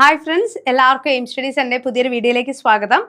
Hi friends എല്ലാവർക്കും Aim Studies എന്റെ പുതിയൊരു വീഡിയോയിലേക്ക് സ്വാഗതം.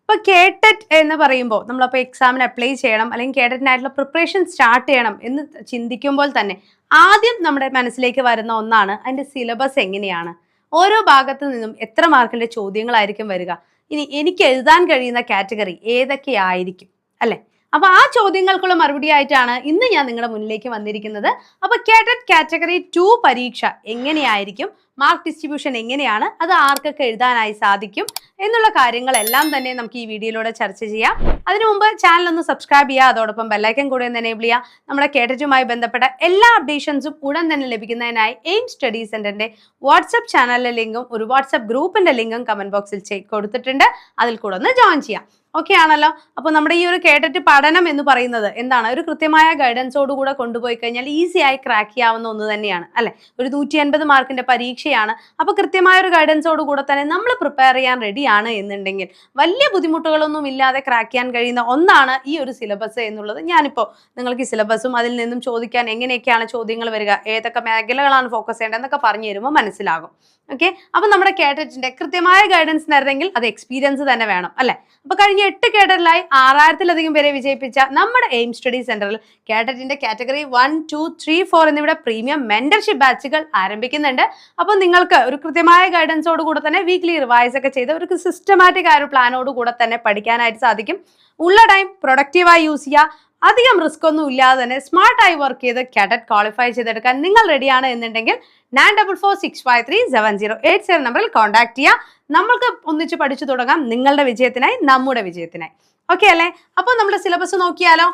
ഇപ്പോൾ കേട്ടറ്റ് എന്ന് പറയുമ്പോൾ നമ്മളപ്പോൾ എക്സാമിന് അപ്ലൈ ചെയ്യണം അല്ലെങ്കിൽ കേട്ടറ്റിനായിട്ടുള്ള പ്രിപ്പറേഷൻ സ്റ്റാർട്ട് ചെയ്യണം എന്ന് ചിന്തിക്കുമ്പോൾ തന്നെ ആദ്യം നമ്മുടെ മനസ്സിലേക്ക് വരുന്ന ഒന്നാണ് അതിന്റെ സിലബസ് എങ്ങനെയാണ്. ഓരോ ഭാഗത്തു നിന്നും എത്ര മാർക്കിന്റെ ചോദ്യങ്ങളായിരിക്കും വരിക. ഇനി എനിക്ക് എഴുതാൻ കഴിയുന്ന കാറ്റഗറി ഏതൊക്കെയായിരിക്കും? അല്ലേ? അപ്പൊ ആ ചോദ്യങ്ങൾക്കുള്ള മറുപടി ആയിട്ടാണ് ഇന്ന് ഞാൻ നിങ്ങളുടെ മുന്നിലേക്ക് വന്നിരിക്കുന്നത്. അപ്പൊ കേട്ടറ്റ് കാറ്റഗറി ടു പരീക്ഷ എങ്ങനെയായിരിക്കും? മാർക്ക് ഡിസ്ട്രിബ്യൂഷൻ എങ്ങനെയാണ്? അത് ആർക്കൊക്കെ എഴുതാനായി സാധിക്കും? എന്നുള്ള കാര്യങ്ങളെല്ലാം തന്നെ നമുക്ക് ഈ വീഡിയോയിലൂടെ ചർച്ച ചെയ്യാം. അതിനു മുമ്പ് ചാനൽ ഒന്ന് സബ്സ്ക്രൈബ് ചെയ്യുക അതോടൊപ്പം ബെല്ലൈക്കൻ കൂടെ ഒന്ന് എനേബിൾ ചെയ്യുക. നമ്മുടെ കേട്ടറ്റുമായി ബന്ധപ്പെട്ട എല്ലാ അപ്ഡേഷൻസും ഉടൻ തന്നെ ലഭിക്കുന്നതിനായി എയിം സ്റ്റഡി സെന്ററിന്റെ വാട്സപ്പ് ചാനലിലെ ലിങ്കും ഒരു വാട്സപ്പ് ഗ്രൂപ്പിന്റെ ലിങ്കും കമന്റ് ബോക്സിൽ കൊടുത്തിട്ടുണ്ട്. അതിൽ കൂടെ ഒന്ന് ജോയിൻ ചെയ്യാം. ഓക്കെ ആണല്ലോ. അപ്പോൾ നമ്മുടെ ഈ ഒരു കേട്ടിട്ട് പഠനം എന്ന് പറയുന്നത് എന്താണ്? ഒരു കൃത്യമായ ഗൈഡൻസോട് കൂടെ കൊണ്ടുപോയി കഴിഞ്ഞാൽ ഈസി ആയി ക്രാക്ക് ചെയ്യാവുന്ന ഒന്ന് തന്നെയാണ് അല്ലെ? ഒരു നൂറ്റി അൻപത് മാർക്കിന്റെ പരീക്ഷയാണ്. അപ്പോൾ കൃത്യമായ ഒരു ഗൈഡൻസോട് കൂടെ തന്നെ നമ്മൾ പ്രിപ്പയർ ചെയ്യാൻ റെഡിയാണ് എന്നുണ്ടെങ്കിൽ വലിയ ബുദ്ധിമുട്ടുകളൊന്നും ഇല്ലാതെ ക്രാക്ക് ചെയ്യാൻ കഴിയുന്ന ഒന്നാണ് ഈ ഒരു സിലബസ് എന്നുള്ളത്. ഞാനിപ്പോൾ നിങ്ങൾക്ക് ഈ സിലബസും അതിൽ നിന്നും ചോദിക്കാൻ എങ്ങനെയൊക്കെയാണ് ചോദ്യങ്ങൾ വരിക ഏതൊക്കെ മേഖലകളാണ് ഫോക്കസ് ചെയ്യേണ്ടത് എന്നൊക്കെ പറഞ്ഞു തരുമ്പോൾ മനസ്സിലാകും. ഓക്കെ അപ്പൊ നമ്മുടെ കേട്ടറ്റിന്റെ കൃത്യമായ ഗൈഡൻസ് നേരത്തെങ്കിൽ അത് എക്സ്പീരിയൻസ് തന്നെ വേണം അല്ലെ? അപ്പൊ കഴിഞ്ഞ എട്ട് കേഡറിലായി ആറായിരത്തിലധികം പേരെ വിജയിപ്പിച്ച നമ്മുടെ എയിം സ്റ്റഡി സെന്ററിൽ കേഡറ്റിന്റെ category one two three four എന്നിവിടെ പ്രീമിയം മെന്റർഷിപ്പ് ബാച്ചുകൾ ആരംഭിക്കുന്നുണ്ട്. അപ്പോൾ നിങ്ങൾക്ക് ഒരു കൃത്യമായ ഗൈഡൻസോട് കൂടെ തന്നെ വീക്ക്ലി റിവൈസ് ഒക്കെ ചെയ്ത് ഒരു സിസ്റ്റമാറ്റിക് ആയ ഒരു പ്ലാനോട് കൂടെ തന്നെ പഠിക്കാനായിട്ട് സാധിക്കും. ഉള്ള ടൈം പ്രൊഡക്റ്റീവായി യൂസ് ചെയ്യുക അധികം റിസ്ക് ഒന്നും ഇല്ലാതെ തന്നെ സ്മാർട്ടായി വർക്ക് ചെയ്ത് കാഡറ്റ് ക്വാളിഫൈ ചെയ്തെടുക്കാൻ നിങ്ങൾ റെഡിയാണ് എന്നുണ്ടെങ്കിൽ nine double four six five three seven zero eight seven നമ്പറിൽ കോൺടാക്ട് ചെയ്യുക നമ്മൾക്ക് ഒന്നിച്ച് പഠിച്ചു തുടങ്ങാം നിങ്ങളുടെ വിജയത്തിനായി നമ്മുടെ വിജയത്തിനായി. ഓക്കെ അല്ലേ? അപ്പോൾ നമ്മുടെ സിലബസ് നോക്കിയാലോ?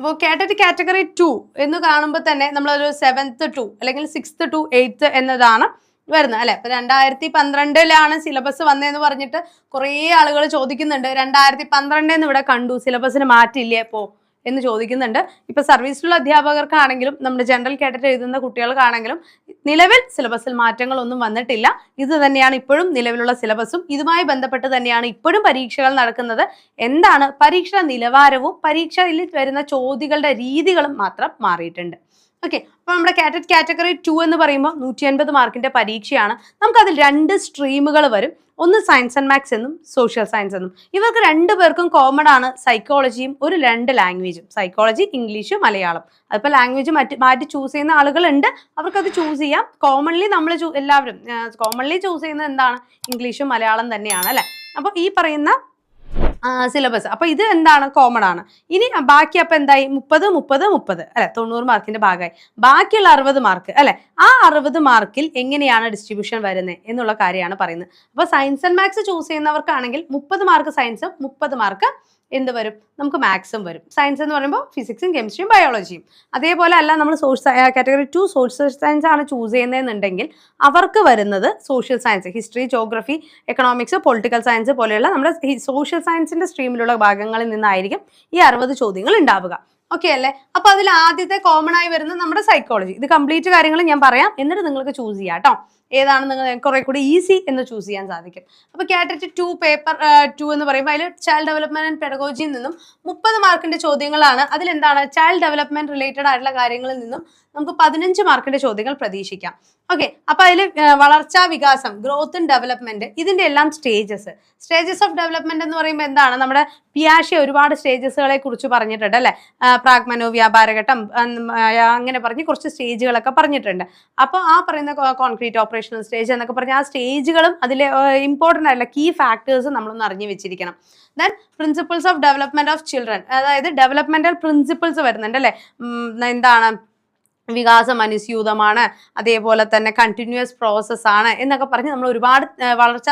അപ്പോൾ കാറ്റഗറി കാറ്റഗറി ടു എന്ന് കാണുമ്പോൾ തന്നെ നമ്മളൊരു സെവൻത്ത് ടു അല്ലെങ്കിൽ സിക്സ്ത് ടു എയ്ത്ത് എന്നതാണ്. വരുന്നത് അല്ലെ? ഇപ്പൊ രണ്ടായിരത്തി പന്ത്രണ്ടിലാണ് സിലബസ് വന്നതെന്ന് പറഞ്ഞിട്ട് കുറേ ആളുകൾ ചോദിക്കുന്നുണ്ട് രണ്ടായിരത്തി പന്ത്രണ്ടെന്ന് ഇവിടെ കണ്ടു സിലബസിന് മാറ്റില്ലേ പോ എന്ന് ചോദിക്കുന്നുണ്ട്. ഇപ്പൊ സർവീസിലുള്ള അധ്യാപകർക്കാണെങ്കിലും നമ്മുടെ ജനറൽ കാറ്റഗറി എഴുതുന്ന കുട്ടികൾക്കാണെങ്കിലും നിലവിൽ സിലബസിൽ മാറ്റങ്ങളൊന്നും വന്നിട്ടില്ല. ഇത് തന്നെയാണ് ഇപ്പോഴും നിലവിലുള്ള സിലബസും. ഇതുമായി ബന്ധപ്പെട്ട് തന്നെയാണ് ഇപ്പോഴും പരീക്ഷകൾ നടക്കുന്നത്. എന്താണ്? പരീക്ഷ നിലവാരവും പരീക്ഷയിൽ വരുന്ന ചോദ്യങ്ങളുടെ രീതികളും മാത്രം മാറിയിട്ടുണ്ട്. ഓക്കെ. അപ്പോൾ നമ്മുടെ കാറ്ററ്റ് കാറ്റഗറി ടു എന്ന് പറയുമ്പോൾ നൂറ്റി അൻപത് മാർക്കിന്റെ പരീക്ഷയാണ്. നമുക്കതിൽ രണ്ട് സ്ട്രീമുകൾ വരും. ഒന്ന് സയൻസ് ആൻഡ് മാത്സ് എന്നും സോഷ്യൽ സയൻസ് എന്നും. ഇവർക്ക് രണ്ടു പേർക്കും കോമൺ ആണ് സൈക്കോളജിയും ഒരു രണ്ട് ലാംഗ്വേജും സൈക്കോളജി ഇംഗ്ലീഷ് മലയാളം. അതിപ്പോൾ ലാംഗ്വേജ് മറ്റ് മാറ്റി ചൂസ് ചെയ്യുന്ന ആളുകളുണ്ട്. അവർക്കത് ചൂസ് ചെയ്യാം. കോമൺലി നമ്മൾ എല്ലാവരും കോമൺലി ചൂസ് ചെയ്യുന്നത് എന്താണ്? ഇംഗ്ലീഷും മലയാളം തന്നെയാണ് അല്ലേ? അപ്പോൾ ഈ പറയുന്ന സിലബസ് അപ്പൊ ഇത് എന്താണ്? കോമൺ ആണ്. ഇനി ബാക്കി അപ്പൊ എന്തായി? മുപ്പത് മുപ്പത് മുപ്പത്. അല്ലെ? തൊണ്ണൂറ് മാർക്കിന്റെ ഭാഗമായി. ബാക്കിയുള്ള അറുപത് മാർക്ക് അല്ലെ? ആ അറുപത് മാർക്കിൽ എങ്ങനെയാണ് ഡിസ്ട്രിബ്യൂഷൻ വരുന്നത് എന്നുള്ള കാര്യമാണ് പറയുന്നത്. അപ്പൊ സയൻസ് ആൻഡ് മാത്സ് ചൂസ് ചെയ്യുന്നവർക്കാണെങ്കിൽ മുപ്പത് മാർക്ക് സയൻസും മുപ്പത് മാർക്ക് എന്ത് വരും? നമുക്ക് മാത്സും വരും. സയൻസ് എന്ന് പറയുമ്പോൾ ഫിസിക്സും കെമിസ്ട്രിയും ബയോളജിയും അതേപോലെ അല്ല നമ്മൾ social category two social science ആണ് ചൂസ് ചെയ്യുന്നതെന്നുണ്ടെങ്കിൽ അവർക്ക് വരുന്നത് social science history geography economics political science പോലെയുള്ള നമ്മുടെ സോഷ്യൽ സയൻസിന്റെ സ്ട്രീമിലുള്ള ഭാഗങ്ങളിൽ നിന്നായിരിക്കും ഈ അറുപത് ചോദ്യങ്ങൾ ഉണ്ടാവുക. ഓക്കെ അല്ലേ? അപ്പൊ അതിൽ ആദ്യത്തെ കോമൺ ആയി വരുന്നത് നമ്മുടെ സൈക്കോളജി ഇത് കംപ്ലീറ്റ് കാര്യങ്ങൾ ഞാൻ പറയാം. എന്നിട്ട് നിങ്ങൾക്ക് ചൂസ് ചെയ്യാം കേട്ടോ ഏതാണ് നിങ്ങൾ കുറെ കൂടി ഈസി എന്ന് ചൂസ് ചെയ്യാൻ സാധിക്കും. അപ്പൊ കാറ്ററ്റ് ടു പേപ്പർ ടു എന്ന് പറയുമ്പോൾ അതിൽ ചൈൽഡ് ഡെവലപ്മെന്റ് ആൻഡ് പെഡഗോജിയിൽ നിന്നും മുപ്പത് മാർക്കിന്റെ ചോദ്യങ്ങളാണ്. അതിൽ എന്താണ് ചൈൽഡ് ഡെവലപ്മെന്റ് റിലേറ്റഡ് ആയിട്ടുള്ള കാര്യങ്ങളിൽ നിന്നും നമുക്ക് പതിനഞ്ച് മാർക്കിന്റെ ചോദ്യങ്ങൾ പ്രതീക്ഷിക്കാം. ഓക്കെ അപ്പൊ അതിൽ വളർച്ചാ വികാസം ഗ്രോത്ത് ആൻഡ് ഡെവലപ്മെന്റ് ഇതിന്റെ എല്ലാം സ്റ്റേജസ് സ്റ്റേജസ് ഓഫ് ഡെവലപ്മെന്റ് എന്ന് പറയുമ്പോൾ എന്താണ്? നമ്മുടെ പിയാഷി ഒരുപാട് സ്റ്റേജസുകളെ കുറിച്ച് പറഞ്ഞിട്ടുണ്ട് അല്ലെ? പ്രാഗ്മനോ വ്യാപാരഘട്ടം അങ്ങനെ പറഞ്ഞ് കുറച്ച് സ്റ്റേജുകളൊക്കെ പറഞ്ഞിട്ടുണ്ട്. അപ്പോൾ ആ പറയുന്ന കോൺക്രീറ്റ് ഓപ്പറേഷണൽ സ്റ്റേജ് എന്നൊക്കെ പറഞ്ഞ ആ സ്റ്റേജുകളും അതിലെ ഇമ്പോർട്ടന്റ് ആയിട്ടുള്ള കീ ഫാക്ടേഴ്സ് നമ്മളൊന്ന് അറിഞ്ഞു വെച്ചിരിക്കണം. Then principles of development of children അതായത് ഡെവലപ്മെന്റൽ പ്രിൻസിപ്പിൾസ് വരുന്നുണ്ട് അല്ലേ? എന്താണ്? വികാസം അനുസ്യൂതമാണ്. അതേപോലെ തന്നെ കണ്ടിന്യൂസ് പ്രോസസ് ആണ് എന്നൊക്കെ പറഞ്ഞ് നമ്മൾ ഒരുപാട് വളർച്ചാ വളർച്ച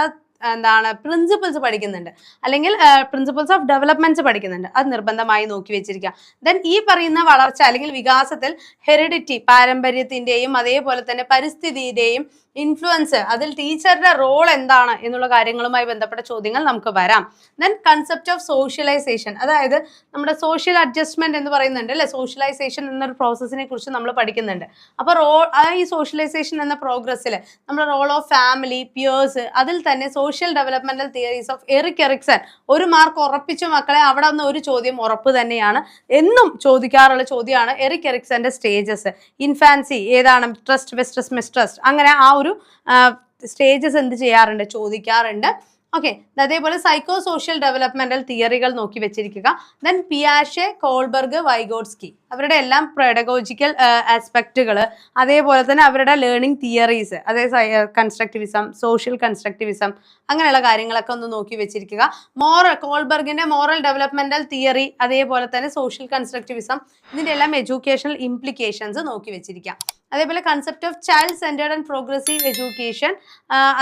എന്താണ് പ്രിൻസിപ്പിൾസ് പഠിക്കുന്നുണ്ട്. അല്ലെങ്കിൽ പ്രിൻസിപ്പിൾസ് ഓഫ് ഡെവലപ്മെന്റ്സ് പഠിക്കുന്നുണ്ട്. അത് നിർബന്ധമായി നോക്കി വെച്ചിരിക്കുക. ദെൻ ഈ പറയുന്ന വളർച്ച അല്ലെങ്കിൽ വികാസത്തിൽ ഹെറിഡിറ്റി പാരമ്പര്യത്തിന്റെയും അതേപോലെ തന്നെ പരിസ്ഥിതിയുടെയും ഇൻഫ്ലുവൻസ് അതിൽ ടീച്ചറുടെ റോൾ എന്താണ് എന്നുള്ള കാര്യങ്ങളുമായി ബന്ധപ്പെട്ട ചോദ്യങ്ങൾ നമുക്ക് വരാം. ദെൻ കൺസെപ്റ്റ് ഓഫ് സോഷ്യലൈസേഷൻ അതായത് നമ്മുടെ സോഷ്യൽ അഡ്ജസ്റ്റ്മെന്റ് എന്ന് പറയുന്നുണ്ട് അല്ലെ? സോഷ്യലൈസേഷൻ എന്നൊരു പ്രോസസ്സിനെ കുറിച്ച് നമ്മൾ പഠിക്കുന്നുണ്ട്. അപ്പോൾ റോൾ ആ ഈ സോഷ്യലൈസേഷൻ എന്ന പ്രോഗ്രസ്സിൽ നമ്മുടെ റോൾ ഓഫ് ഫാമിലി പിയേഴ്സ് അതിൽ തന്നെ social developmental theories of Erik Erikson ഒരു മാർക്ക് ഉറപ്പിച്ച മക്കളെ അവിടെ നിന്ന് ഒരു ചോദ്യം ഉറപ്പ് തന്നെയാണ്. എന്നും ചോദിക്കാറുള്ള ചോദ്യമാണ് എറിക് എറിക്സന്റെ സ്റ്റേജസ് ഇൻഫാൻസി ഏതാണ്? ട്രസ്റ്റ് ബെസ്റ്റസ് മിസ്ട്രസ്റ്റ് അങ്ങനെ ആ ഒരു സ്റ്റേജസ് എന്ത് ചെയ്യാറുണ്ട് ചോദിക്കാറുണ്ട്. ഓക്കെ അതേപോലെ സൈക്കോ സോഷ്യൽ ഡെവലപ്മെന്റൽ തിയറികൾ നോക്കി വെച്ചിരിക്കുക. ദെൻ പിയാഷെ കോൾബർഗ് വൈഗോട്സ്കി അവരുടെ എല്ലാം പെഡഗോജിക്കൽ ആസ്പെക്റ്റുകൾ അതേപോലെ തന്നെ അവരുടെ ലേണിംഗ് തിയറീസ് അതായത് കൺസ്ട്രക്റ്റിവിസം സോഷ്യൽ കൺസ്ട്രക്റ്റിവിസം അങ്ങനെയുള്ള കാര്യങ്ങളൊക്കെ ഒന്ന് നോക്കി വെച്ചിരിക്കുക. മോറൽ കോൾബർഗിന്റെ മോറൽ ഡെവലപ്മെന്റൽ തിയറി അതേപോലെ തന്നെ സോഷ്യൽ കൺസ്ട്രക്റ്റിവിസം ഇതിന്റെ എല്ലാം എഡ്യൂക്കേഷണൽ ഇംപ്ലിക്കേഷൻസ് നോക്കി വെച്ചിരിക്കുക. അതേപോലെ concept of child centred and progressive education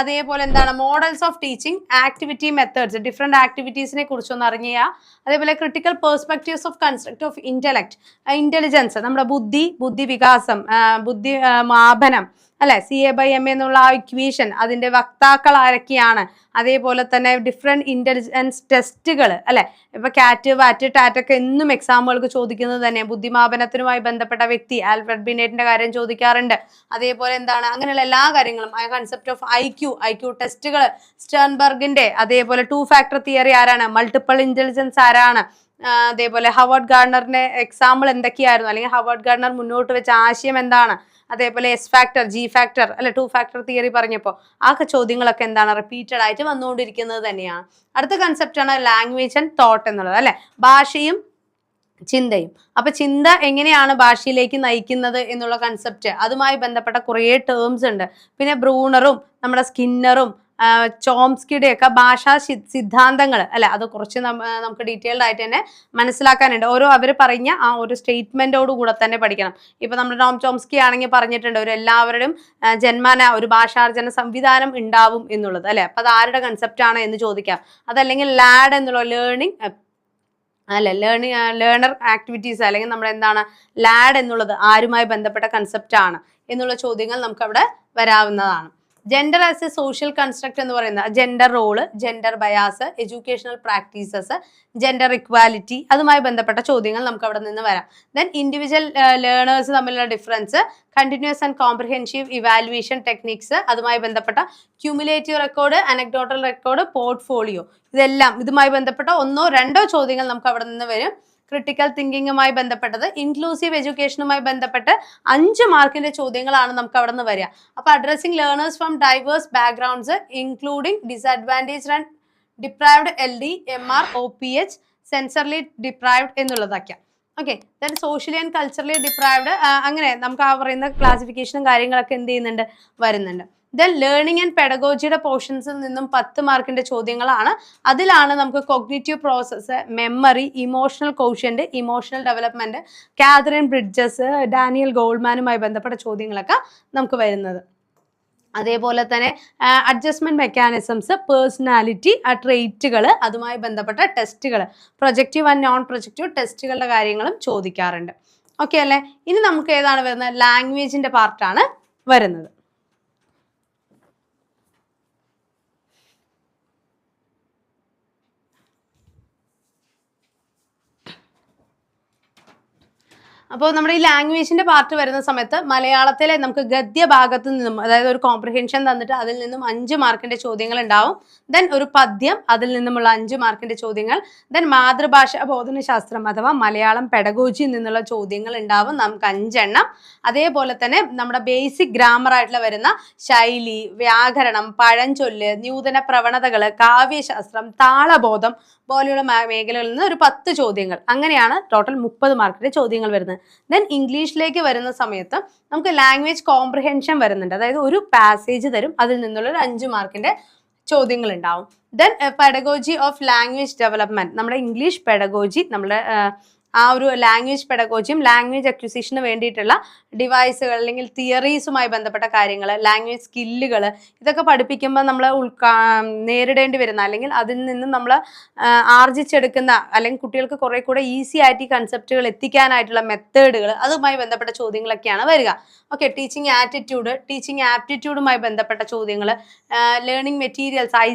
അതേപോലെ എന്താണ്? Models of teaching activity methods different ആക്ടിവിറ്റീസിനെ കുറിച്ചൊന്ന് അറിഞ്ഞുക. അതേപോലെ critical perspectives of construct of intellect intelligence നമ്മുടെ ബുദ്ധി ബുദ്ധി വികാസം ബുദ്ധി മാപനം അല്ലെ? സി എ ബൈ എം എന്നുള്ള ആ ഇക്വേഷൻ അതിന്റെ വക്താക്കൾ ആരൊക്കെയാണ്? അതേപോലെ തന്നെ ഡിഫറെന്റ് ഇന്റലിജൻസ് ടെസ്റ്റുകൾ അല്ലെ? ഇപ്പൊ കാറ്റ് വാറ്റ് ടാറ്റ് ഒക്കെ എന്നും എക്സാമുകൾക്ക് ചോദിക്കുന്നത് തന്നെ ബുദ്ധിമാപനത്തിനുമായി ബന്ധപ്പെട്ട വ്യക്തി ആൽഫ്രഡ് ബിനേറ്റിന്റെ കാര്യം ചോദിക്കാറുണ്ട്. അതേപോലെ എന്താണ്? അങ്ങനെയുള്ള എല്ലാ കാര്യങ്ങളും ആ concept of I Q I Q ടെസ്റ്റുകൾ സ്റ്റേൺബർഗിന്റെ അതേപോലെ ടു ഫാക്ടർ തിയറി ആരാണ്? മൾട്ടിപ്പിൾ ഇന്റലിജൻസ് ആരാണ്? അതേപോലെ ഹവാർഡ് ഗാർഡനറിന്റെ എക്സാമ്പിൾ എന്തൊക്കെയായിരുന്നു? അല്ലെങ്കിൽ ഹവാർഡ് ഗാർഡനർ മുന്നോട്ട് വെച്ച ആശയം എന്താണ്? അതേപോലെ എസ് ഫാക്ടർ ജി ഫാക്ടർ അല്ലെ ടു ഫാക്ടർ തിയറി പറഞ്ഞപ്പോൾ ആ ചോദ്യങ്ങളൊക്കെ എന്താണ്? റിപ്പീറ്റഡ് ആയിട്ട് വന്നുകൊണ്ടിരിക്കുന്നത് തന്നെയാണ്. അടുത്ത കൺസെപ്റ്റ് ആണ് ലാംഗ്വേജ് ആൻഡ് തോട്ട് എന്നുള്ളത് അല്ലെ? ഭാഷയും ചിന്തയും. അപ്പൊ ചിന്ത എങ്ങനെയാണ് ഭാഷയിലേക്ക് നയിക്കുന്നത് എന്നുള്ള കൺസെപ്റ്റ് അതുമായി ബന്ധപ്പെട്ട കുറേ ടേംസ് ഉണ്ട്. പിന്നെ ബ്രൂണറും നമ്മുടെ സ്കിന്നറും ചോംസ്കിയുടെ ഒക്കെ ഭാഷാ സിദ്ധാന്തങ്ങൾ അല്ലെ? അത് കുറച്ച് നമുക്ക് ഡീറ്റെയിൽഡ് ആയിട്ട് തന്നെ മനസ്സിലാക്കാനുണ്ട്. ഓരോ അവർ പറഞ്ഞ ആ ഒരു സ്റ്റേറ്റ്മെന്റോട് കൂടെ തന്നെ പഠിക്കണം. ഇപ്പൊ നമ്മുടെ ടോം ചോംസ്കി ആണെങ്കിൽ പറഞ്ഞിട്ടുണ്ട് ഒരു എല്ലാവരുടെയും ജന്മന ഒരു ഭാഷാർജന സംവിധാനം ഉണ്ടാവും എന്നുള്ളത്. അല്ലെ? അപ്പൊ അത് ആരുടെ കൺസെപ്റ്റ് ആണ് എന്ന് ചോദിക്കാം. അതല്ലെങ്കിൽ ലാഡ് എന്നുള്ള ലേണിംഗ് അല്ല ലേണിംഗ് ലേണർ ആക്ടിവിറ്റീസ് അല്ലെങ്കിൽ നമ്മൾ എന്താണ് ലാഡ് എന്നുള്ളത് ആരുമായി ബന്ധപ്പെട്ട കൺസെപ്റ്റ് ആണ് എന്നുള്ള ചോദ്യങ്ങൾ നമുക്ക് അവിടെ വരാവുന്നതാണ്. Gender as a social construct എന്ന് പറയുന്നത് gender role gender bias educational practices gender equality അതുമായി ബന്ധപ്പെട്ട ചോദ്യങ്ങൾ നമുക്ക് അവിടെ നിന്ന് വരാം. ദെൻ ഇൻഡിവിജ്വൽ ലേണേഴ്സ് തമ്മിലുള്ള difference continuous and comprehensive evaluation techniques അതുമായി ബന്ധപ്പെട്ട cumulative record anecdotal record portfolio ഇതെല്ലാം ഇതുമായി ബന്ധപ്പെട്ട ഒന്നോ രണ്ടോ ചോദ്യങ്ങൾ നമുക്ക് അവിടെ നിന്ന് വരും. ക്രിട്ടിക്കൽ തിങ്കിങ്ങുമായി ബന്ധപ്പെട്ടത് ഇൻക്ലൂസീവ് എഡ്യൂക്കേഷനുമായി ബന്ധപ്പെട്ട് അഞ്ച് മാർക്കിന്റെ ചോദ്യങ്ങളാണ് നമുക്ക് അവിടെ നിന്ന് വരിക. അപ്പൊ addressing learners from diverse backgrounds including disadvantage and deprived L D M R O P H sensorily deprived എന്നുള്ളതൊക്കെ. Okay then socially and culturally deprived അങ്ങനെ നമുക്ക് ആ പറയുന്ന ക്ലാസിഫിക്കേഷനും കാര്യങ്ങളൊക്കെ എന്ത് ചെയ്യുന്നുണ്ട്? വരുന്നുണ്ട്. ദെൻ ലേണിംഗ് ആൻഡ് പെഡഗോജിയുടെ പോർഷൻസിൽ നിന്നും പത്ത് മാർക്കിന്റെ ചോദ്യങ്ങളാണ്. അതിലാണ് നമുക്ക് cognitive process memory emotional quotient emotional development Katherine Bridges Daniel ഗോൾഡ്മാനുമായി ബന്ധപ്പെട്ട ചോദ്യങ്ങളൊക്കെ നമുക്ക് വരുന്നത്. അതേപോലെ തന്നെ അഡ്ജസ്റ്റ്മെന്റ് മെക്കാനിസംസ് പേഴ്സണാലിറ്റി ആ ട്രെയ്റ്റുകൾ അതുമായി ബന്ധപ്പെട്ട ടെസ്റ്റുകൾ പ്രൊജക്റ്റീവ് ആൻഡ് നോൺ പ്രൊജക്റ്റീവ് ടെസ്റ്റുകളുടെ കാര്യങ്ങളും ചോദിക്കാറുണ്ട്. ഓക്കെ അല്ലേ? ഇനി നമുക്ക് ഏതാണ് വരുന്നത്? ലാംഗ്വേജിന്റെ പാർട്ടാണ് വരുന്നത്. അപ്പോൾ നമ്മുടെ ഈ ലാംഗ്വേജിന്റെ പാർട്ട് വരുന്ന സമയത്ത് മലയാളത്തിലെ നമുക്ക് ഗദ്യ ഭാഗത്തു നിന്നും അതായത് ഒരു കോംപ്രിഹെൻഷൻ തന്നിട്ട് അതിൽ നിന്നും അഞ്ച് മാർക്കിന്റെ ചോദ്യങ്ങൾ ഉണ്ടാവും. ദെൻ ഒരു പദ്യം അതിൽ നിന്നുമുള്ള അഞ്ച് മാർക്കിന്റെ ചോദ്യങ്ങൾ. ദെൻ മാതൃഭാഷ ബോധനശാസ്ത്രം അഥവാ മലയാളം പെഡഗോജിയിൽ നിന്നുള്ള ചോദ്യങ്ങൾ ഉണ്ടാവും നമുക്ക് അഞ്ചെണ്ണം. അതേപോലെ തന്നെ നമ്മുടെ ബേസിക് ഗ്രാമർ ആയിട്ടുള്ള വരുന്ന ശൈലി വ്യാകരണം പഴഞ്ചൊല്ല് നൂതന പ്രവണതകൾ കാവ്യശാസ്ത്രം താളബോധം പോലെയുള്ള മേഖലകളിൽ നിന്ന് ഒരു പത്ത് ചോദ്യങ്ങൾ. അങ്ങനെയാണ് ടോട്ടൽ മുപ്പത് മാർക്കിന്റെ ചോദ്യങ്ങൾ വരുന്നത്. ദെൻ ഇംഗ്ലീഷിലേക്ക് വരുന്ന സമയത്ത് നമുക്ക് ലാംഗ്വേജ് കോംപ്രിഹെൻഷൻ വരുന്നുണ്ട്. അതായത് ഒരു പാസേജ് തരും. അതിൽ നിന്നുള്ള ഒരു അഞ്ച് മാർക്കിന്റെ ചോദ്യങ്ങൾ ഉണ്ടാവും. Then pedagogy of language development നമ്മുടെ ഇംഗ്ലീഷ് പെഡഗോജി നമ്മുടെ ആ, ഒരു ലാംഗ്വേജ് പെഡഗോജിയും ലാംഗ്വേജ് അക്വിസിഷന് വേണ്ടിയിട്ടുള്ള ഡിവൈസുകൾ അല്ലെങ്കിൽ തിയറീസുമായി ബന്ധപ്പെട്ട കാര്യങ്ങൾ ലാംഗ്വേജ് സ്കില്ലുകൾ ഇതൊക്കെ പഠിപ്പിക്കുമ്പോൾ നമ്മൾ ഉൾക്കാ നേരിടേണ്ടി വരുന്ന അല്ലെങ്കിൽ അതിൽ നിന്ന് നമ്മൾ ആർജിച്ചെടുക്കുന്ന അല്ലെങ്കിൽ കുട്ടികൾക്ക് കുറെ കൂടെ ഈസി ആയിട്ട് ഈ കൺസെപ്റ്റുകൾ എത്തിക്കാനായിട്ടുള്ള മെത്തേഡുകൾ അതുമായി ബന്ധപ്പെട്ട ചോദ്യങ്ങളൊക്കെയാണ് വരിക. ഓക്കെ ടീച്ചിങ് ആറ്റിറ്റ്യൂഡ് ടീച്ചിങ് ആപ്റ്റിറ്റ്യൂഡുമായി ബന്ധപ്പെട്ട ചോദ്യങ്ങൾ ലേണിംഗ് മെറ്റീരിയൽസ് ഐ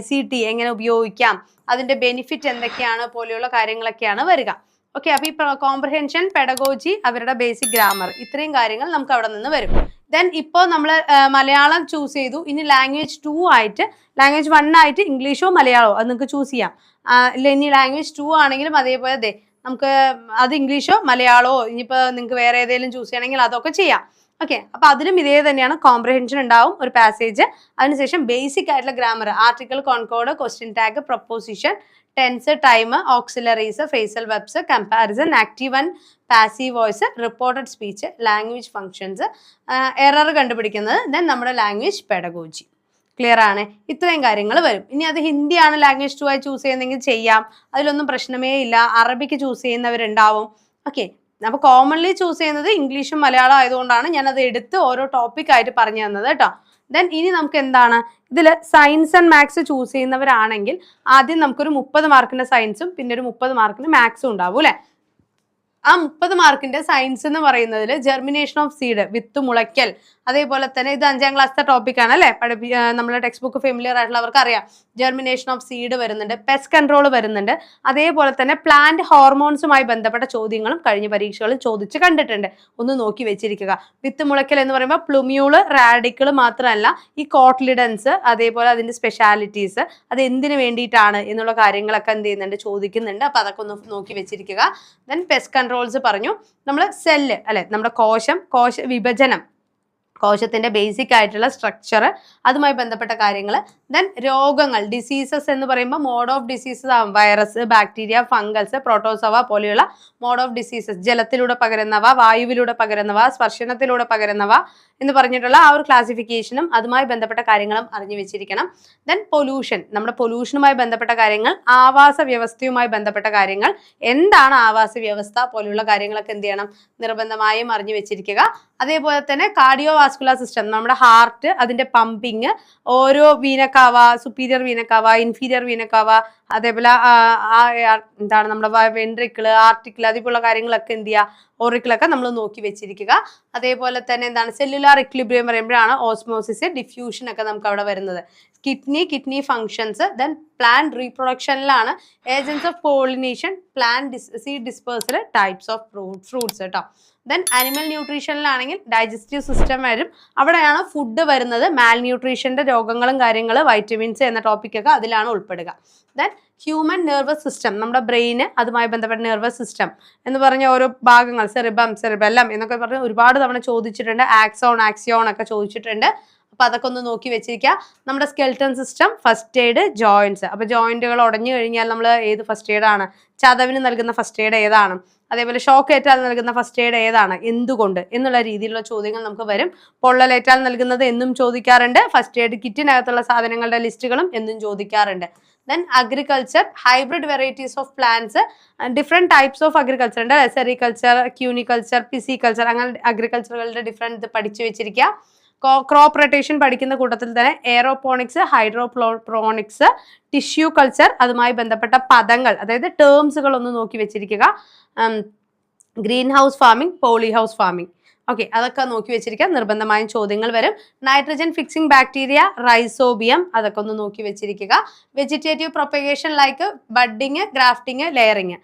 എങ്ങനെ ഉപയോഗിക്കാം അതിന്റെ ബെനിഫിറ്റ് എന്തൊക്കെയാണ് പോലെയുള്ള കാര്യങ്ങളൊക്കെയാണ് വരിക. ഓക്കെ അപ്പൊ ഈ കോംപ്രഹെൻഷൻ പെഡഗോജി അവരുടെ ബേസിക് ഗ്രാമർ ഇത്രയും കാര്യങ്ങൾ നമുക്ക് അവിടെ നിന്ന് വരും. ദെൻ ഇപ്പോൾ നമ്മൾ മലയാളം ചൂസ് ചെയ്തു. ഇനി ലാംഗ്വേജ് ടു ആയിട്ട് ലാംഗ്വേജ് വൺ ആയിട്ട് ഇംഗ്ലീഷോ മലയാളമോ അത് നിങ്ങൾക്ക് ചൂസ് ചെയ്യാം. ഇല്ല ഇനി ലാംഗ്വേജ് ടു ആണെങ്കിലും അതേപോലെ ദേ നമുക്ക് അത് ഇംഗ്ലീഷോ മലയാളമോ ഇനിയിപ്പോൾ നിങ്ങൾക്ക് വേറെ ഏതെങ്കിലും ചൂസ് ചെയ്യണമെങ്കിൽ അതൊക്കെ ചെയ്യാം. ഓക്കെ അപ്പൊ അതിലും ഇതേ തന്നെയാണ് കോംപ്രഹെൻഷൻ ഉണ്ടാവും ഒരു പാസേജ് അതിനുശേഷം ബേസിക് ആയിട്ടുള്ള grammar article concord question tag proposition tense time auxiliaries phrasal verbs comparison active and passive voice reported speech language functions error കണ്ടുപിടിക്കുന്നത് ദെൻ നമ്മുടെ ലാംഗ്വേജ് പെഡഗോജി ക്ലിയർ ആണ്? ഇത്രയും കാര്യങ്ങൾ വരും. ഇനി അത് ഹിന്ദിയാണ് ലാംഗ്വേജ് ടു ആയി ചൂസ് ചെയ്യുന്നതെങ്കിൽ ചെയ്യാം. അതിലൊന്നും പ്രശ്നമേ ഇല്ല. അറബിക്ക് ചൂസ് ചെയ്യുന്നവരുണ്ടാവും. ഓക്കെ അപ്പോൾ കോമൺലി ചൂസ് ചെയ്യുന്നത് ഇംഗ്ലീഷും മലയാളം ആയതുകൊണ്ടാണ് ഞാൻ അത് എടുത്ത് ഓരോ ടോപ്പിക് ആയിട്ട് പറഞ്ഞു തന്നത് കേട്ടോ. ദെൻ ഇനി നമുക്ക് എന്താണ്? ഇതിൽ സയൻസ് ആൻഡ് മാത്സ് ചൂസ് ചെയ്യുന്നവരാണെങ്കിൽ ആദ്യം നമുക്കൊരു മുപ്പത് മാർക്കിന്റെ സയൻസും പിന്നെ ഒരു മുപ്പത് മാർക്കിന് മാത്സും ഉണ്ടാവും അല്ലെ? ആ മുപ്പത് മാർക്കിന്റെ സയൻസ് എന്ന് പറയുന്നതിൽ ജെർമിനേഷൻ ഓഫ് സീഡ് വിത്ത് മുളയ്ക്കൽ. അതേപോലെ തന്നെ ഇത് അഞ്ചാം ക്ലാസ്സിലെ ടോപ്പിക്കാണ് അല്ലേ? പഠിപ്പി നമ്മളെ ടെക്സ്റ്റ് ബുക്ക് ഫെമിലിയർ ആയിട്ടുള്ളവർക്ക് അറിയാം. ജെർമിനേഷൻ ഓഫ് സീഡ് വരുന്നുണ്ട് പെസ്റ്റ് കൺട്രോൾ വരുന്നുണ്ട് അതേപോലെ തന്നെ പ്ലാന്റ് ഹോർമോൺസുമായി ബന്ധപ്പെട്ട ചോദ്യങ്ങളും കഴിഞ്ഞ പരീക്ഷകളിൽ ചോദിച്ച് കണ്ടിട്ടുണ്ട്. ഒന്ന് നോക്കി വെച്ചിരിക്കുക. വിത്ത് മുളയ്ക്കൽ എന്ന് പറയുമ്പോൾ പ്ലുമ്യൂൾ റാഡിക്കിൾ മാത്രമല്ല ഈ കോട്ട്ലിഡൻസ് അതേപോലെ അതിന്റെ സ്പെഷ്യാലിറ്റീസ് അത് എന്തിനു വേണ്ടിയിട്ടാണ് എന്നുള്ള കാര്യങ്ങളൊക്കെ എന്ത് ചെയ്യുന്നുണ്ട് ചോദിക്കുന്നുണ്ട്. അപ്പൊ അതൊക്കെ ഒന്ന് നോക്കി വെച്ചിരിക്കുക. ദെൻ പെസ്റ്റ് കൺട്രോൾസ് പറഞ്ഞു. നമ്മൾ സെല്ല് അല്ലെ നമ്മുടെ കോശം കോശ വിഭജനം കോശത്തിന്റെ ബേസിക് ആയിട്ടുള്ള സ്ട്രക്ചർ അതുമായി ബന്ധപ്പെട്ട കാര്യങ്ങൾ ദെൻ രോഗങ്ങൾ ഡിസീസസ് എന്ന് പറയുമ്പോൾ മോഡ് ഓഫ് ഡിസീസസ് ആവും. വൈറസ് ബാക്ടീരിയ ഫംഗൽസ് പ്രോട്ടോസവ പോലെയുള്ള മോഡ് ഓഫ് ഡിസീസസ് ജലത്തിലൂടെ പകരുന്നവ വായുവിലൂടെ പകരുന്നവ സ്പർശനത്തിലൂടെ പകരുന്നവ എന്ന് പറഞ്ഞിട്ടുള്ള ആ ഒരു ക്ലാസിഫിക്കേഷനും അതുമായി ബന്ധപ്പെട്ട കാര്യങ്ങളും അറിഞ്ഞു വെച്ചിരിക്കണം. ദെൻ പൊല്യൂഷൻ നമ്മുടെ പൊല്യൂഷനുമായി ബന്ധപ്പെട്ട കാര്യങ്ങൾ ആവാസ വ്യവസ്ഥയുമായി ബന്ധപ്പെട്ട കാര്യങ്ങൾ. എന്താണ് ആവാസ വ്യവസ്ഥ പോലെയുള്ള കാര്യങ്ങളൊക്കെ എന്ത് ചെയ്യണം? നിർബന്ധമായും അറിഞ്ഞു വെച്ചിരിക്കുക. അതേപോലെ തന്നെ കാർഡിയോ വാസ്കുലർ സിസ്റ്റം നമ്മുടെ ഹാർട്ട് അതിന്റെ പമ്പിങ് ഓരോ vena cava superior vena cava inferior vena cava അതേപോലെ എന്താണ് നമ്മുടെ വെൻട്രിക്കിൾ ആർട്ടിക്കിൾ അതേപോലുള്ള കാര്യങ്ങളൊക്കെ എന്ത് ചെയ്യുക? ഓറിക്കിളൊക്കെ നമ്മൾ നോക്കി വെച്ചിരിക്കുക. അതേപോലെ തന്നെ എന്താണ്? സെല്ലുലാർ ഇക്ലിബ്രിയം പറയുമ്പോഴാണ് ഓസ്മോസിസ് ഡിഫ്യൂഷൻ ഒക്കെ നമുക്ക് അവിടെ വരുന്നത്. Kidney kidney functions then plant റീപ്രൊഡക്ഷനിലാണ് agents of pollination plant seed dispersal types of fruits കേട്ടോ ദെൻ അനിമൽ ന്യൂട്രീഷനിലാണെങ്കിൽ ഡൈജസ്റ്റീവ് സിസ്റ്റം വരും. അവിടെയാണ് ഫുഡ് വരുന്നത്. മാൽ ന്യൂട്രീഷന്റെ രോഗങ്ങളും കാര്യങ്ങൾ വൈറ്റമിൻസ് എന്ന ടോപ്പിക്കൊക്കെ അതിലാണ് ഉൾപ്പെടുക. ദെൻ ഹ്യൂമൻ നെർവസ് സിസ്റ്റം നമ്മുടെ ബ്രെയിന് അതുമായി ബന്ധപ്പെട്ട നെർവസ് സിസ്റ്റം എന്ന് പറഞ്ഞ ഓരോ ഭാഗങ്ങൾ സെറിബം സെറിബെല്ലം എന്നൊക്കെ പറഞ്ഞ് ഒരുപാട് തവണ ചോദിച്ചിട്ടുണ്ട്. ആക്സോൺ ആക്സിയോൺ ഒക്കെ ചോദിച്ചിട്ടുണ്ട്. അപ്പൊ അതൊക്കെ ഒന്ന് നോക്കി വെച്ചിരിക്കുക നമ്മുടെ skeleton system first aid joints അപ്പൊ ജോയിന്റുകൾ ഉടഞ്ഞു കഴിഞ്ഞാൽ നമ്മൾ ഏത് ഫസ്റ്റ് എയ്ഡ് ആണ്? ചതവിന് നൽകുന്ന ഫസ്റ്റ് എയ്ഡ് ഏതാണ്? അതേപോലെ ഷോക്ക് ഏറ്റാൽ നൽകുന്ന ഫസ്റ്റ് എയ്ഡ് ഏതാണ്? എന്തുകൊണ്ട്? എന്നുള്ള രീതിയിലുള്ള ചോദ്യങ്ങൾ നമുക്ക് വരും. പൊള്ളലേറ്റാൽ നൽകുന്നത് എന്നും ചോദിക്കാറുണ്ട്. ഫസ്റ്റ് എയ്ഡ് കിറ്റിനകത്തുള്ള സാധനങ്ങളുടെ ലിസ്റ്റുകളും എന്നും ചോദിക്കാറുണ്ട്. Then agriculture hybrid varieties of plants different types of agriculture ഉണ്ട്. സെറികൾച്ചർ ക്യൂണിക്കൾച്ചർ പിസിക്കൾച്ചർ അങ്ങനെ അഗ്രികൾച്ചറുകളുടെ ഡിഫറെന്റ് പഠിച്ചു വെച്ചിരിക്കുക ക്രോപ്പ് റൊട്ടേഷൻ പഠിക്കുന്ന കൂട്ടത്തിൽ തന്നെ എയറോപോണിക്സ് ഹൈഡ്രോപ്രോണിക്സ് ടിഷ്യൂ കൾച്ചർ അതുമായി ബന്ധപ്പെട്ട പദങ്ങൾ അതായത് ടേംസുകൾ ഒന്ന് നോക്കി വെച്ചിരിക്കുക. Greenhouse farming polyhouse farming okay അതൊക്കെ നോക്കി വെച്ചിരിക്കുക. നിർബന്ധമായും ചോദ്യങ്ങൾ വരും. നൈട്രജൻ ഫിക്സിംഗ് ബാക്ടീരിയ റൈസോബിയം അതൊക്കെ ഒന്ന് നോക്കി വെച്ചിരിക്കുക. Vegetative propagation like budding grafting layering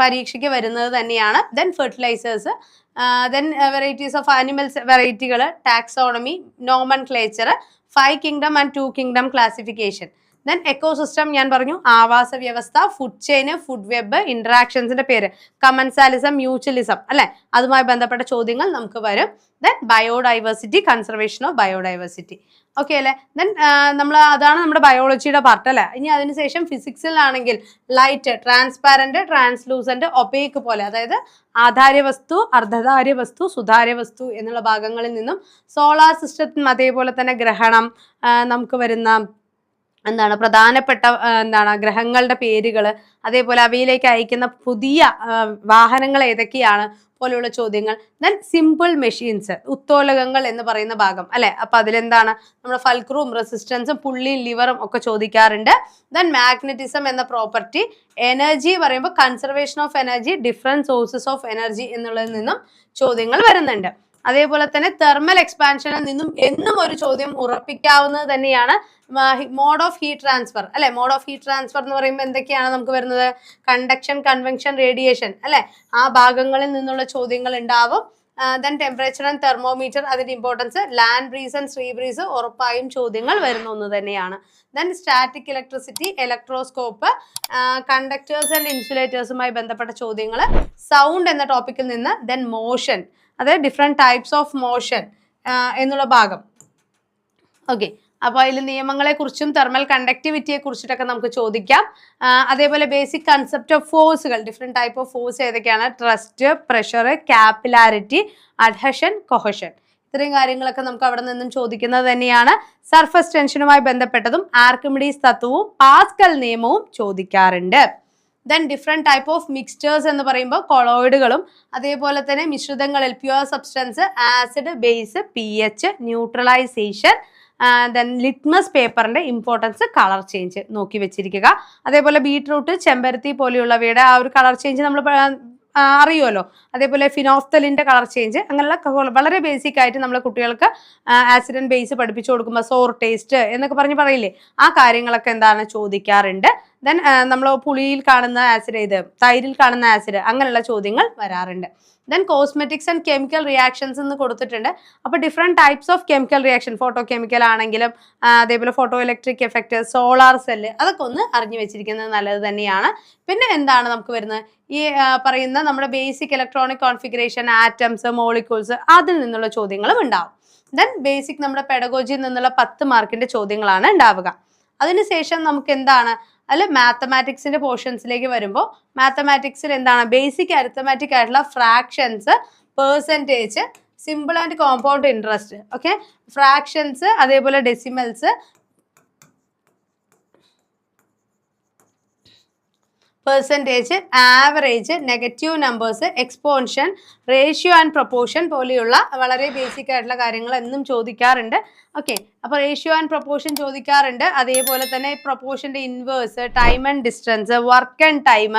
പരീക്ഷയ്ക്ക് വരുന്നത് തന്നെയാണ്. Then fertilisers then varieties of animals വെറൈറ്റികൾ taxonomy nomenclature five kingdom and two kingdom classification then ecosystem ഞാൻ പറഞ്ഞു ആവാസ വ്യവസ്ഥ ഫുഡ് ചെയിന് ഫുഡ് വെബ് ഇന്ററാക്ഷൻസിന്റെ പേര് കമൻസാലിസം മ്യൂച്വലിസം അല്ലെ? അതുമായി ബന്ധപ്പെട്ട ചോദ്യങ്ങൾ നമുക്ക് വരും. Then biodiversity conservation of biodiversity okay അല്ലേ? ദെൻ നമ്മൾ അതാണ് നമ്മുടെ ബയോളജിയുടെ പാർട്ട് അല്ലേ? ഇനി അതിനുശേഷം ഫിസിക്സിലാണെങ്കിൽ ലൈറ്റ് ട്രാൻസ്പാരന്റ് ട്രാൻസ്ലൂസന്റ് ഒപ്പേക്ക് പോലെ അതായത് ആധാര്യ വസ്തു അർദ്ധധാര്യ വസ്തു സുതാര്യ വസ്തു എന്നുള്ള ഭാഗങ്ങളിൽ നിന്നും സോളാർ സിസ്റ്റത്തിനും അതേപോലെ തന്നെ ഗ്രഹണം നമുക്ക് വരുന്ന എന്താണ് പ്രധാനപ്പെട്ട എന്താണ് ഗ്രഹങ്ങളുടെ പേരുകൾ അതേപോലെ അവയിലേക്ക് അയക്കുന്ന പുതിയ വാഹനങ്ങൾ ഏതൊക്കെയാണ് പോലെയുള്ള ചോദ്യങ്ങൾ. ദെൻ സിമ്പിൾ മെഷീൻസ് ഉത്തോലകങ്ങൾ എന്ന് പറയുന്ന ഭാഗം അല്ലെ? അപ്പൊ അതിലെന്താണ് നമ്മുടെ ഫൽക്രൂം റെസിസ്റ്റൻസും പുള്ളിയും ലിവറും ഒക്കെ ചോദിക്കാറുണ്ട്. ദെൻ മാഗ്നറ്റിസം എന്ന പ്രോപ്പർട്ടി എനർജി പറയുമ്പോൾ conservation of energy different sources of energy എന്നുള്ളതിൽ നിന്നും ചോദ്യങ്ങൾ വരുന്നുണ്ട്. അതേപോലെ തന്നെ തെർമൽ എക്സ്പാൻഷനിൽ നിന്നും എന്നും ഒരു ചോദ്യം ഉറപ്പിക്കാവുന്നത് തന്നെയാണ് മോഡ് ഓഫ് ഹീറ്റ് ട്രാൻസ്ഫർ അല്ലെ? മോഡ് ഓഫ് ഹീറ്റ് ട്രാൻസ്ഫർ എന്ന് പറയുമ്പോൾ എന്തൊക്കെയാണ് നമുക്ക് വരുന്നത്? കണ്ടക്ഷൻ കൺവെൻഷൻ റേഡിയേഷൻ അല്ലെ? ആ ഭാഗങ്ങളിൽ നിന്നുള്ള ചോദ്യങ്ങൾ ഉണ്ടാവും. ദെൻ ടെമ്പറേച്ചർ ആൻഡ് തെർമോമീറ്റർ അതിന്റെ ഇമ്പോർട്ടൻസ് ലാൻഡ് ബ്രീസ് ആൻഡ് സ്ട്രീ ബ്രീസ് ഉറപ്പായും ചോദ്യങ്ങൾ വരുന്ന ഒന്ന് തന്നെയാണ്. Then static electricity electroscope conductors and ഇൻസുലേറ്റേഴ്സുമായി ബന്ധപ്പെട്ട ചോദ്യങ്ങൾ സൗണ്ട് എന്ന ടോപ്പിക്കിൽ നിന്ന് ദെൻ മോഷൻ അതായത് ഡിഫറെന്റ് ടൈപ്സ് ഓഫ് മോഷൻ എന്നുള്ള ഭാഗം. ഓക്കെ അപ്പോൾ അതിൽ നിയമങ്ങളെക്കുറിച്ചും തെർമൽ കണ്ടക്ടിവിറ്റിയെ കുറിച്ചിട്ടൊക്കെ നമുക്ക് ചോദിക്കാം. അതേപോലെ ബേസിക് കൺസെപ്റ്റ് ഓഫ് ഫോഴ്സുകൾ ഡിഫറെന്റ് ടൈപ്പ് ഓഫ് ഫോഴ്സ് ഏതൊക്കെയാണ്? Thrust pressure capillarity adhesion cohesion ഇത്രയും കാര്യങ്ങളൊക്കെ നമുക്ക് അവിടെ നിന്നും ചോദിക്കുന്നത് തന്നെയാണ്. സർഫസ് ടെൻഷനുമായി ബന്ധപ്പെട്ടതും ആർക്കിമിഡീസ് തത്വവും പാസ്കൽ നിയമവും ചോദിക്കാറുണ്ട്. Then different type of mixtures എന്ന് പറയുമ്പോൾ കൊളോയിഡുകളും അതേപോലെ തന്നെ മിശ്രിതങ്ങളിൽ pure substance acid base P H neutralisation then litmus പേപ്പറിന്റെ ഇമ്പോർട്ടൻസ് കളർ ചേഞ്ച് നോക്കി വെച്ചിരിക്കുക. അതേപോലെ ബീട്രൂട്ട് ചെമ്പരത്തി പോലെയുള്ളവയുടെ ആ ഒരു കളർ ചേഞ്ച് നമ്മൾ അറിയുമല്ലോ അതേപോലെ ഫിനോഫ്തലിന്റെ കളർ ചേഞ്ച് അങ്ങനെയുള്ള വളരെ ബേസിക് ആയിട്ട് നമ്മൾ കുട്ടികൾക്ക് ആസിഡ് ആൻഡ് ബേസ് പഠിപ്പിച്ചു കൊടുക്കുമ്പോൾ സോർ ടേസ്റ്റ് എന്നൊക്കെ പറഞ്ഞ് പറയില്ലേ? ആ കാര്യങ്ങളൊക്കെ എന്താണ് ചോദിക്കാറുണ്ട്. ദെൻ നമ്മൾ പുളിയിൽ കാണുന്ന ആസിഡ് ഇത് തൈരിൽ കാണുന്ന ആസിഡ് അങ്ങനെയുള്ള ചോദ്യങ്ങൾ വരാറുണ്ട്. Then cosmetics and chemical reactions എന്ന് കൊടുത്തിട്ടുണ്ട്. അപ്പോൾ different types of chemical reaction photochemical ആണെങ്കിലും അതേപോലെ photo electric effect solar cell അതൊക്കെ ഒന്ന് അറിഞ്ഞു വെച്ചിരിക്കുന്നത് നല്ലത് തന്നെയാണ്. പിന്നെ എന്താണ് നമുക്ക് വരുന്നത്? ഈ പറയുന്ന നമ്മുടെ basic electronic configuration atoms molecules അതിൽ നിന്നുള്ള ചോദ്യങ്ങളും ഉണ്ടാവും. ദെൻ ബേസിക് നമ്മുടെ പെഡഗോജിയിൽ നിന്നുള്ള പത്ത് മാർക്കിന്റെ ചോദ്യങ്ങളാണ് ഉണ്ടാവുക. അതിനുശേഷം നമുക്ക് എന്താണ്? അല്ല മാത്തമാറ്റിക്സിന്റെ പോർഷൻസിലേക്ക് വരുമ്പോൾ മാത്തമാറ്റിക്സിൽ എന്താണ്? ബേസിക് അരിത്തമാറ്റിക് ആയിട്ടുള്ള fractions percentage simple and compound interest okay fractions അതേപോലെ decimals percentage average negative numbers exponents ratio and proportion പോലെയുള്ള വളരെ ബേസിക് ആയിട്ടുള്ള കാര്യങ്ങൾ എന്നും ചോദിക്കാറുണ്ട്. ഓക്കെ അപ്പോൾ റേഷ്യോ ആൻഡ് പ്രൊപ്പോർഷൻ ചോദിക്കാറുണ്ട്. അതേപോലെ തന്നെ പ്രൊപ്പോർഷന്റെ inverse time and distance work and time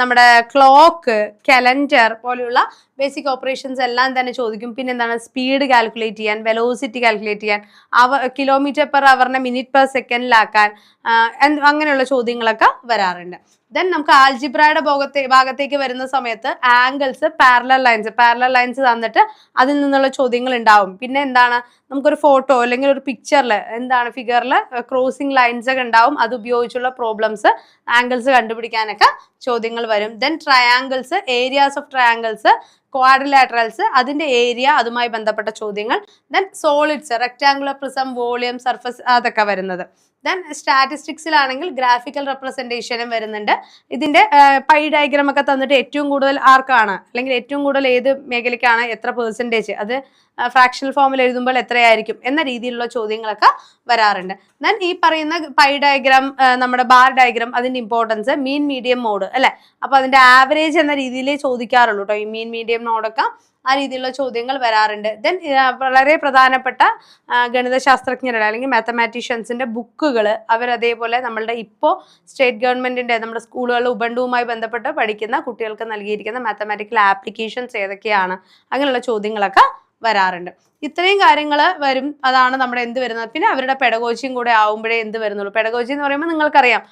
നമ്മുടെ ക്ലോക്ക് കലണ്ടർ പോലെയുള്ള ബേസിക് ഓപ്പറേഷൻസ് എല്ലാം തന്നെ ചോദിക്കും. പിന്നെ എന്താണ്? സ്പീഡ് കാൽക്കുലേറ്റ് ചെയ്യാൻ വെലോസിറ്റി കാൽക്കുലേറ്റ് ചെയ്യാൻ അവർ കിലോമീറ്റർ പെർ അവറിനെ മിനിറ്റ് പെർ സെക്കൻഡിലാക്കാൻ അങ്ങനെയുള്ള ചോദ്യങ്ങളൊക്കെ വരാറുണ്ട്. ദെൻ നമുക്ക് ആൽജിബ്രയുടെ ഭാഗത്തെ ഭാഗത്തേക്ക് വരുന്ന സമയത്ത് angles parallel lines parallel lines തന്നിട്ട് അതിൽ നിന്നുള്ള ചോദ്യങ്ങൾ ഉണ്ടാവും. പിന്നെ എന്താണ്? നമുക്കൊരു ഫോട്ടോ അല്ലെങ്കിൽ ഒരു പിക്ചറിൽ എന്താണ് ഫിഗറിൽ ക്രോസിംഗ് ലൈൻസ് ഒക്കെ ഉണ്ടാവും. അത് ഉപയോഗിച്ചുള്ള പ്രോബ്ലംസ് ആംഗിൾസ് കണ്ടുപിടിക്കാനൊക്കെ ചോദ്യങ്ങൾ വരും. Then triangles areas of triangles quadrilaterals അതിന്റെ ഏരിയ അതുമായി ബന്ധപ്പെട്ട ചോദ്യങ്ങൾ. Then solids rectangular prism volume surface അതൊക്കെ വരുന്നത്. ദെൻ സ്റ്റാറ്റിസ്റ്റിക്സിലാണെങ്കിൽ ഗ്രാഫിക്കൽ റെപ്രസെന്റേഷനും വരുന്നുണ്ട്. ഇതിന്റെ പൈ ഡയഗ്രാം ഒക്കെ തന്നിട്ട് ഏറ്റവും കൂടുതൽ ആർക്കാണ്? അല്ലെങ്കിൽ ഏറ്റവും കൂടുതൽ ഏത് മേഖലയ്ക്കാണ് എത്ര പെർസെന്റേജ് അത് ഫ്രാക്ഷണൽ ഫോമിൽ എഴുതുമ്പോൾ എത്രയായിരിക്കും? എന്ന രീതിയിലുള്ള ചോദ്യങ്ങളൊക്കെ വരാറുണ്ട്. ദെൻ ഈ പറയുന്ന പൈ ഡയഗ്രാം നമ്മുടെ ബാർ ഡയഗ്രാം അതിന്റെ ഇമ്പോർട്ടൻസ് മീൻ മീഡിയം മോഡ് അല്ലേ? അപ്പോൾ അതിന്റെ ആവറേജ് എന്ന രീതിയിലേ ചോദിക്കാറുള്ളൂ കേട്ടോ ഈ മീൻ മീഡിയം നോഡൊക്കെ ആ രീതിയിലുള്ള ചോദ്യങ്ങൾ വരാറുണ്ട്. ദെൻ വളരെ പ്രധാനപ്പെട്ട ഗണിതശാസ്ത്രജ്ഞരുടെ അല്ലെങ്കിൽ മാത്തമാറ്റീഷ്യൻസിന്റെ ബുക്കുകൾ അവരതേപോലെ നമ്മളുടെ ഇപ്പോൾ സ്റ്റേറ്റ് ഗവൺമെന്റിന്റെ നമ്മുടെ സ്കൂളുകളിൽ ഉബണ്ടുവുമായി ബന്ധപ്പെട്ട് പഠിക്കുന്ന കുട്ടികൾക്ക് നൽകിയിരിക്കുന്ന മാത്തമാറ്റിക്കൽ ആപ്ലിക്കേഷൻസ് ഏതൊക്കെയാണ്? അങ്ങനെയുള്ള ചോദ്യങ്ങളൊക്കെ വരാറുണ്ട്. ഇത്രയും കാര്യങ്ങൾ വരും അതാണ് നമ്മുടെ എന്ത് വരുന്നത്. പിന്നെ അവരുടെ പെഡഗോജിയും കൂടെ ആവുമ്പോഴേ എന്ത് വരുന്നുള്ളൂ. പെഡഗോജി എന്ന് പറയുമ്പോൾ നിങ്ങൾക്കറിയാം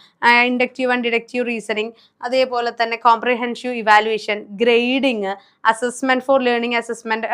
ഇൻഡക്റ്റീവ് ആൻഡ് ഡിഡക്റ്റീവ് റീസണിങ് അതേപോലെ തന്നെ comprehensive evaluation grading assessment for learning assessment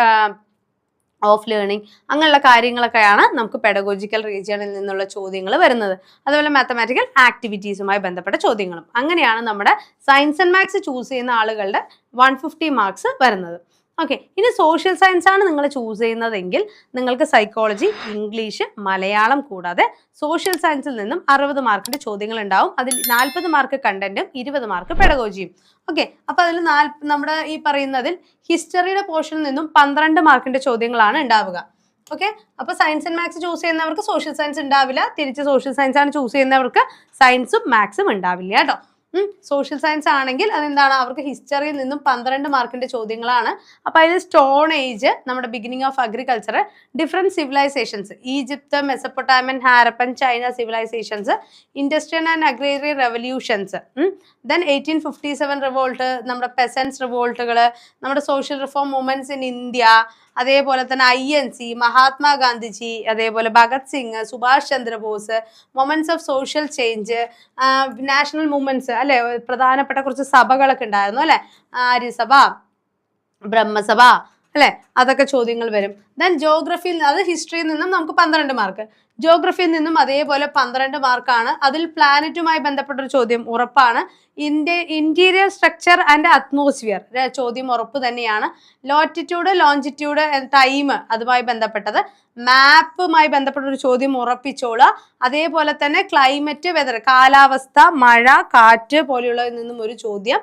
of learning അങ്ങനെയുള്ള കാര്യങ്ങളൊക്കെയാണ് നമുക്ക് പെഡഗോജിക്കൽ റീജിയണിൽ നിന്നുള്ള ചോദ്യങ്ങൾ വരുന്നത്. അതുപോലെ മാത്തമാറ്റിക്കൽ ആക്ടിവിറ്റീസുമായി ബന്ധപ്പെട്ട ചോദ്യങ്ങളും. അങ്ങനെയാണ് നമ്മുടെ സയൻസ് ആൻഡ് മാത്സ് ചൂസ് ചെയ്യുന്ന ആളുകളുടെ വൺ ഫിഫ്റ്റി മാർക്സ് വരുന്നത്. ഓക്കെ ഇനി സോഷ്യൽ സയൻസ് ആണ് നിങ്ങൾ ചൂസ് ചെയ്യുന്നതെങ്കിൽ നിങ്ങൾക്ക് സൈക്കോളജി ഇംഗ്ലീഷ് മലയാളം കൂടാതെ സോഷ്യൽ സയൻസിൽ നിന്നും അറുപത് മാർക്കിന്റെ ചോദ്യങ്ങൾ ഉണ്ടാവും. അതിൽ നാൽപ്പത് മാർക്ക് കണ്ടന്റും ഇരുപത് മാർക്ക് പെടകോജിയും ഓക്കെ അപ്പൊ അതിൽ നാല് നമ്മുടെ ഈ പറയുന്നതിൽ ഹിസ്റ്ററിയുടെ പോർഷനിൽ നിന്നും പന്ത്രണ്ട് മാർക്കിന്റെ ചോദ്യങ്ങളാണ് ഉണ്ടാവുക. ഓക്കെ അപ്പൊ സയൻസ് ആൻഡ് മാത്സ് ചൂസ് ചെയ്യുന്നവർക്ക് സോഷ്യൽ സയൻസ് ഉണ്ടാവില്ല. തിരിച്ച് സോഷ്യൽ സയൻസ് ആണ് ചൂസ് ചെയ്യുന്നവർക്ക് സയൻസും മാത്സും ഉണ്ടാവില്ല കേട്ടോ. സോഷ്യൽ സയൻസ് ആണെങ്കിൽ അതെന്താണ്? അവർക്ക് ഹിസ്റ്ററിയിൽ നിന്നും പന്ത്രണ്ട് മാർക്കിന്റെ ചോദ്യങ്ങളാണ്. അപ്പൊ അതിൽ സ്റ്റോൺ ഏജ് നമ്മുടെ beginning of agriculture different civilizations Egypt Mesopotamian Harappan China civilizations industrial and agrarian revolutions then eighteen fifty seven revolt നമ്മുടെ പെസൻസ് റിവോൾട്ടുകൾ നമ്മുടെ social reform movements in India അതേപോലെ തന്നെ ഐ എൻ സി മഹാത്മാഗാന്ധിജി അതേപോലെ Bhagat Singh Subhash Chandrabose moments of social change national movements അല്ലെ? പ്രധാനപ്പെട്ട കുറച്ച് സഭകളൊക്കെ ഉണ്ടായിരുന്നു അല്ലെ? ആര്യസഭ ബ്രഹ്മസഭ അല്ലെ? അതൊക്കെ ചോദ്യങ്ങൾ വരും. ദെൻ ജോഗ്രഫിയിൽ അത് ഹിസ്റ്ററിയിൽ നിന്നും നമുക്ക് പന്ത്രണ്ട് മാർക്ക് ജോഗ്രഫിയിൽ നിന്നും അതേപോലെ പന്ത്രണ്ട് മാർക്കാണ് അതിൽ പ്ലാനറ്റുമായി ബന്ധപ്പെട്ട ഒരു ചോദ്യം ഉറപ്പാണ്. India interior structure and atmosphere ചോദ്യം ഉറപ്പ് തന്നെയാണ്. ലോറ്റിറ്റ്യൂഡ് ലോഞ്ചിറ്റ്യൂഡ് ടൈം അതുമായി ബന്ധപ്പെട്ടത്. മാപ്പുമായി ബന്ധപ്പെട്ട ഒരു ചോദ്യം ഉറപ്പിച്ചോളുക. അതേപോലെ തന്നെ ക്ലൈമറ്റ് വെതർ കാലാവസ്ഥ മഴ കാറ്റ് പോലെയുള്ളതിൽ നിന്നും ഒരു ചോദ്യം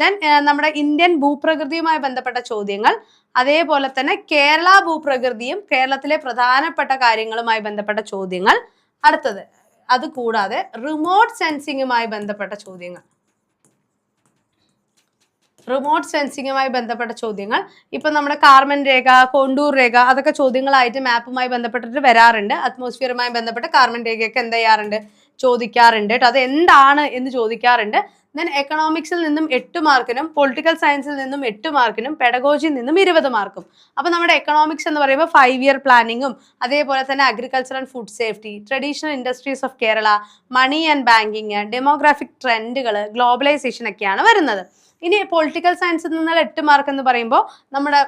ദെൻ നമ്മുടെ ഇന്ത്യൻ ഭൂപ്രകൃതിയുമായി ബന്ധപ്പെട്ട ചോദ്യങ്ങൾ. അതേപോലെ തന്നെ കേരള ഭൂപ്രകൃതിയും കേരളത്തിലെ പ്രധാനപ്പെട്ട കാര്യങ്ങളുമായി ബന്ധപ്പെട്ട ചോദ്യങ്ങൾ. അടുത്തത് അത് കൂടാതെ റിമോട്ട് സെൻസിങ്ങുമായി ബന്ധപ്പെട്ട ചോദ്യങ്ങൾ. റിമോട്ട് സെൻസിങ്ങുമായി ബന്ധപ്പെട്ട ചോദ്യങ്ങൾ. ഇപ്പം നമ്മുടെ കാർമൻ രേഖ കൊണ്ടൂർ രേഖ അതൊക്കെ ചോദ്യങ്ങളായിട്ട് മാപ്പുമായി ബന്ധപ്പെട്ടിട്ട് വരാറുണ്ട്. അറ്റ്മോസ്ഫിയറുമായി ബന്ധപ്പെട്ട് കാർമൻ രേഖയൊക്കെ എന്ത് ചെയ്യാറുണ്ട്? ചോദിക്കാറുണ്ട് കേട്ടോ അത് എന്താണ് എന്ന് ചോദിക്കാറുണ്ട്. ദെൻ എക്കണോമിക്സിൽ നിന്നും എട്ട് മാർക്കിനും പൊളിറ്റിക്കൽ സയൻസിൽ നിന്നും എട്ട് മാർക്കിനും പെഡഗോജിയിൽ നിന്നും ഇരുപത് മാർക്കും അപ്പോൾ നമ്മുടെ എക്കണോമിക്സ് എന്ന് പറയുമ്പോൾ ഫൈവ് ഇയർ പ്ലാനിങ്ങും അതേപോലെ തന്നെ agriculture and food safety traditional industries of Kerala money and banking demographic ട്രെൻഡുകൾ ഗ്ലോബലൈസേഷൻ ഒക്കെയാണ് വരുന്നത്. ഇനി പൊളിറ്റിക്കൽ സയൻസിൽ നിന്നുള്ള എട്ട് മാർക്ക് എന്ന് പറയുമ്പോൾ നമ്മുടെ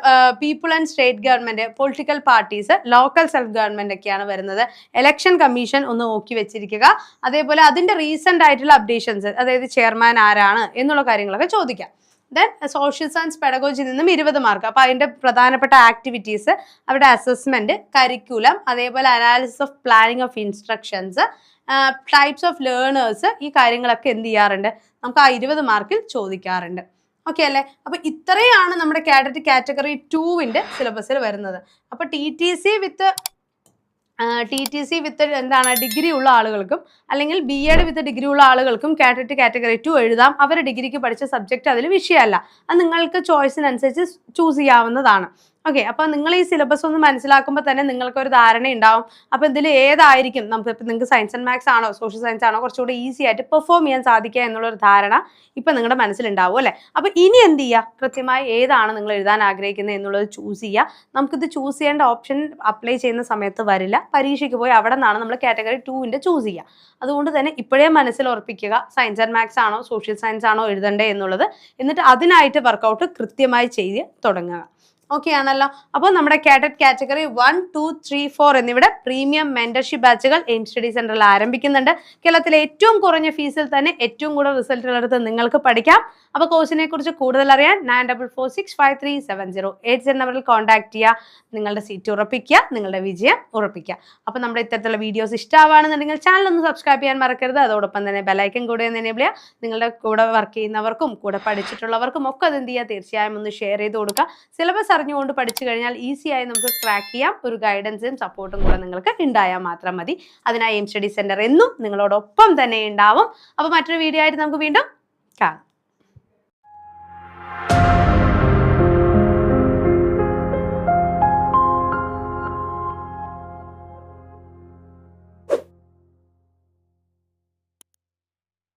people and state government political parties local self government ഒക്കെയാണ് വരുന്നത്. എലക്ഷൻ കമ്മീഷൻ ഒന്ന് നോക്കി വെച്ചിരിക്കുക. അതേപോലെ അതിന്റെ റീസെന്റ് ആയിട്ടുള്ള അപ്ഡേഷൻസ് അതായത് ചെയർമാൻ ആരാണ് എന്നുള്ള കാര്യങ്ങളൊക്കെ ചോദിക്കാം. ദെൻ സോഷ്യൽ സയൻസ് പെഡഗോജി നിന്നും ഇരുപത് മാർക്ക് അപ്പോൾ അതിന്റെ പ്രധാനപ്പെട്ട ആക്ടിവിറ്റീസ് അവരുടെ അസസ്മെന്റ് കരിക്കുലം അതേപോലെ analysis of planning of instructions types of learners ഈ കാര്യങ്ങളൊക്കെ എന്ത് ചെയ്യാറുണ്ട്? നമുക്ക് ആ ഇരുപത് മാർക്കിൽ ചോദിക്കാറുണ്ട്. ഓക്കെ അല്ലേ? അപ്പൊ ഇത്രയാണ് നമ്മുടെ കാറ്റഗറി കാറ്റഗറി ടൂവിന്റെ സിലബസിൽ വരുന്നത്. അപ്പൊ T T C with T T C with എന്താണ്? ഡിഗ്രി ഉള്ള ആളുകൾക്കും അല്ലെങ്കിൽ ബി എഡ് വിത്ത് ഡിഗ്രി ഉള്ള ആളുകൾക്കും കാറ്റഗറി കാറ്റഗറി ടു എഴുതാം. അവർ ഡിഗ്രിക്ക് പഠിച്ച സബ്ജക്റ്റ് അതിൽ വിഷയമല്ല. അത് നിങ്ങൾക്ക് ചോയ്സിനനുസരിച്ച് ചൂസ് ചെയ്യാവുന്നതാണ്. ഓക്കെ അപ്പൊ നിങ്ങൾ ഈ സിലബസ് ഒന്ന് മനസ്സിലാക്കുമ്പോൾ തന്നെ നിങ്ങൾക്ക് ഒരു ധാരണ ഉണ്ടാവും. അപ്പൊ ഇതിൽ ഏതായിരിക്കും? നമുക്ക് ഇപ്പൊ നിങ്ങൾക്ക് സയൻസ് ആൻഡ് മാത്സ് ആണോ സോഷ്യൽ സയൻസ് ആണോ കുറച്ചുകൂടി ഈസി ആയിട്ട് പെർഫോം ചെയ്യാൻ സാധിക്കുക എന്നുള്ളൊരു ധാരണ ഇപ്പൊ നിങ്ങളുടെ മനസ്സിലുണ്ടാവും അല്ലെ? അപ്പൊ ഇനി എന്ത് ചെയ്യുക കൃത്യമായി ഏതാണ് നിങ്ങൾ എഴുതാൻ ആഗ്രഹിക്കുന്നത് എന്നുള്ളത് ചൂസ് ചെയ്യുക നമുക്കിത് ചൂസ് ചെയ്യേണ്ട ഓപ്ഷൻ അപ്ലൈ ചെയ്യുന്ന സമയത്ത് വരില്ല. പരീക്ഷയ്ക്ക് പോയി അവിടെ നിന്നാണ് നമ്മൾ കാറ്റഗറി ടുവിന്റെ ചൂസ് ചെയ്യുക അതുകൊണ്ട് തന്നെ ഇപ്പോഴേ മനസ്സിൽ ഉറപ്പിക്കുക സയൻസ് ആൻഡ് മാത്സ് ആണോ സോഷ്യൽ സയൻസ് ആണോ എഴുതണ്ടേ എന്നുള്ളത്. എന്നിട്ട് അതിനായിട്ട് വർക്കൗട്ട് കൃത്യമായി ചെയ്ത് തുടങ്ങുക. ഓക്കെ ആണല്ലോ. അപ്പോൾ നമ്മുടെ KTET category one two three four എന്നിവിടെ പ്രീമിയം മെന്റർഷിപ്പ് ബാച്ചുകൾ എയിം സ്റ്റഡി സെന്ററിൽ ആരംഭിക്കുന്നുണ്ട്. കേരളത്തിലെ ഏറ്റവും കുറഞ്ഞ ഫീസിൽ തന്നെ ഏറ്റവും കൂടുതൽ റിസൾട്ടുകളെടുത്ത് നിങ്ങൾക്ക് പഠിക്കാം. അപ്പോൾ കോഴ്സിനെ കുറിച്ച് കൂടുതൽ അറിയാൻ nine double four six five three seven zero eight seven നമ്പറിൽ കോൺടാക്ട് ചെയ്യുക നിങ്ങളുടെ സീറ്റ് ഉറപ്പിക്കുക നിങ്ങളുടെ വിജയം ഉറപ്പിക്കുക. അപ്പോൾ നമ്മുടെ ഇത്തരത്തിലുള്ള വീഡിയോസ് ഇഷ്ടമാണെന്നുണ്ടെങ്കിൽ ചാനൽ ഒന്ന് സബ്സ്ക്രൈബ് ചെയ്യാൻ മറക്കരുത്. അതോടൊപ്പം തന്നെ ബെലൈക്കൻ കൂടെ ഒന്ന് എനേബിൾ നിങ്ങളുടെ കൂടെ വർക്ക് ചെയ്യുന്നവർക്കും കൂടെ പഠിച്ചിട്ടുള്ളവർക്കും ഒക്കെ അത് എന്ത് ചെയ്യുക തീർച്ചയായും ഒന്ന് ഷെയർ ചെയ്ത് കൊടുക്കുക. സിലബസ് അറിഞ്ഞുകൊണ്ട് പഠിച്ചു കഴിഞ്ഞാൽ ഈസി ആയി നമുക്ക് ക്രാക്ക് ചെയ്യാം. ഒരു ഗൈഡൻസും സപ്പോർട്ടും കൂടെ നിങ്ങൾക്ക് ഉണ്ടായാൽ മാത്രം മതി. അതിനായി എം സ്റ്റഡി സെന്റർ എന്നും നിങ്ങളോടൊപ്പം തന്നെ ഉണ്ടാവും. അപ്പോൾ മറ്റൊരു വീഡിയോ ആയിട്ട് നമുക്ക് വീണ്ടും കാണാം.